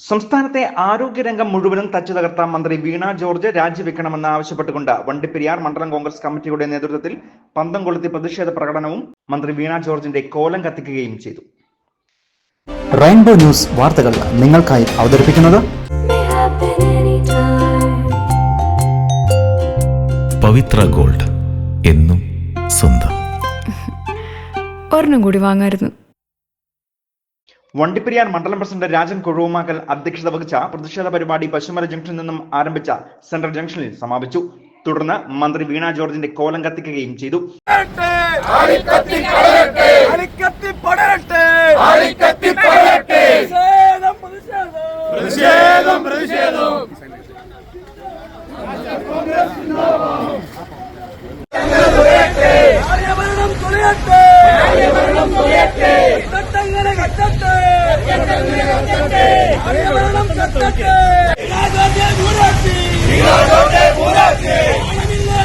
സംസ്ഥാനത്തെ ആരോഗ്യരംഗം മുഴുവനും തച്ചു തകർത്ത മന്ത്രി വീണ ജോർജ് രാജിവെക്കണമെന്ന് ആവശ്യപ്പെട്ടുകൊണ്ട് വണ്ടിപ്പെരിയാർ മണ്ഡലം കോൺഗ്രസ് കമ്മിറ്റിയുടെ നേതൃത്വത്തിൽ പന്തം കൊളുത്തി പ്രതിഷേധ പ്രകടനവും മന്ത്രി വീണ ജോർജിന്റെ കോലം കത്തിക്കുകയും ചെയ്തു റെയിൻബോ ന്യൂസ് വാർത്തകൾ നിങ്ങൾക്കായി അവതരിപ്പിക്കുന്നത്. പവിത്ര ഗോൾഡ് എന്നും സ്വന്തം ഒരെണ്ണം കൂടി വാങ്ങായിരുന്നു വണ്ടിപ്പെരിയാർ മണ്ഡലം പ്രസിഡന്റ് രാജൻ കൊഴുവുമാക്കൽ അധ്യക്ഷത വഹിച്ച പ്രതിഷേധ പരിപാടി പശുമല ജംഗ്ഷനിൽ നിന്നും ആരംഭിച്ച സെൻട്രൽ ജംഗ്ഷനിൽ സമാപിച്ചു. തുടർന്ന് മന്ത്രി വീണ ജോർജിന്റെ കോലം കത്തിക്കുകയും ചെയ്തു. അടിക്കത്തി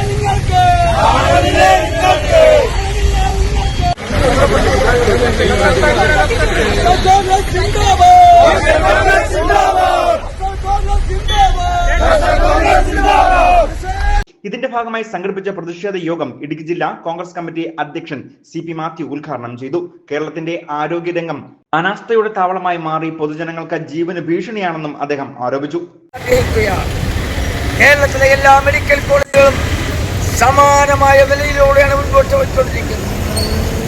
നിങ്ങൾക്ക് ആണമില്ല നിങ്ങൾക്ക് കോൺഗ്രസ് സിന്ദാബാദ് സിന്ദാബാദ് കോൺഗ്രസ് സിന്ദാബാദ് കോൺഗ്രസ് സിന്ദാബാദ് ഇതിന്റെ ഭാഗമായി സംഘടിപ്പിച്ച പ്രതിഷേധ യോഗം ഇടുക്കി ജില്ലാ കോൺഗ്രസ് കമ്മിറ്റി അധ്യക്ഷൻ സി പി മാത്യു ഉദ്ഘാടനം ചെയ്തു. കേരളത്തിന്റെ ആരോഗ്യരംഗം അനാസ്ഥയുടെ താവളമായി മാറി പൊതുജനങ്ങൾക്ക് ജീവന് ഭീഷണിയാണെന്നും അദ്ദേഹം ആരോപിച്ചു. കേരളത്തിലെ എല്ലാ മെഡിക്കൽ കോളേജുകളും സമാനമായ വിലയിലൂടെയാണ് മുൻപോട്ട് പോയിക്കൊണ്ടിരിക്കുന്നത്.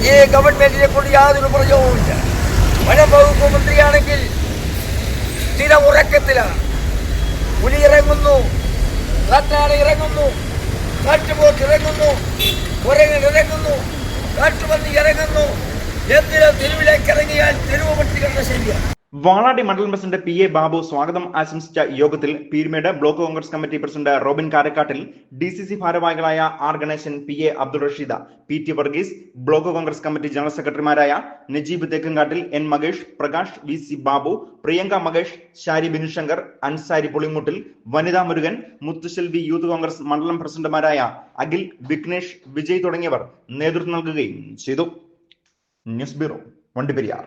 ഈ ഗവൺമെന്റിനെ കൊണ്ട് യാതൊരു പ്രയോഗവുമില്ല വനം വകുപ്പ് മന്ത്രിയാണെങ്കിൽ സ്ഥിര ഉറക്കത്തിലാണ്. പുലി ഇറങ്ങുന്നു ഇറങ്ങുന്നു. കാട്ടുപോട്ട് ഇറങ്ങുന്നു. കുരങ്ങൻ ഇറങ്ങുന്നു. കാട്ടുപന്നി ഇറങ്ങുന്നു. എന്തിനും തെരുവിലേക്ക് ഇറങ്ങിയാൽ തെരുവ് പട്ടികളുടെ ശരിയാണ് വാളാടി മണ്ഡലം പ്രസിഡന്റ് പി എ ബാബു സ്വാഗതം ആശംസിച്ച യോഗത്തിൽ Peerumedu block Congress committee president Robin Karakkattil D C C ഭാരവാഹികളായ R Ganeshan P A Abdul Rasheeda P T Varghese block Congress committee general സെക്രട്ടറിമാരായ Najeeb Thekkankattil N Makesh Prakash V C Babu Priyanka Makesh Shari Binushankar Ansari Pulimuttil Vanitha Murugan മുത്തുശെൽവി youth Congress മണ്ഡലം പ്രസിഡന്റുമാരായ അഖിൽ വിഘ്നേഷ് വിജയ് തുടങ്ങിയവർ നേതൃത്വം നൽകുകയും ചെയ്തു. News bureau Vandiperiyar.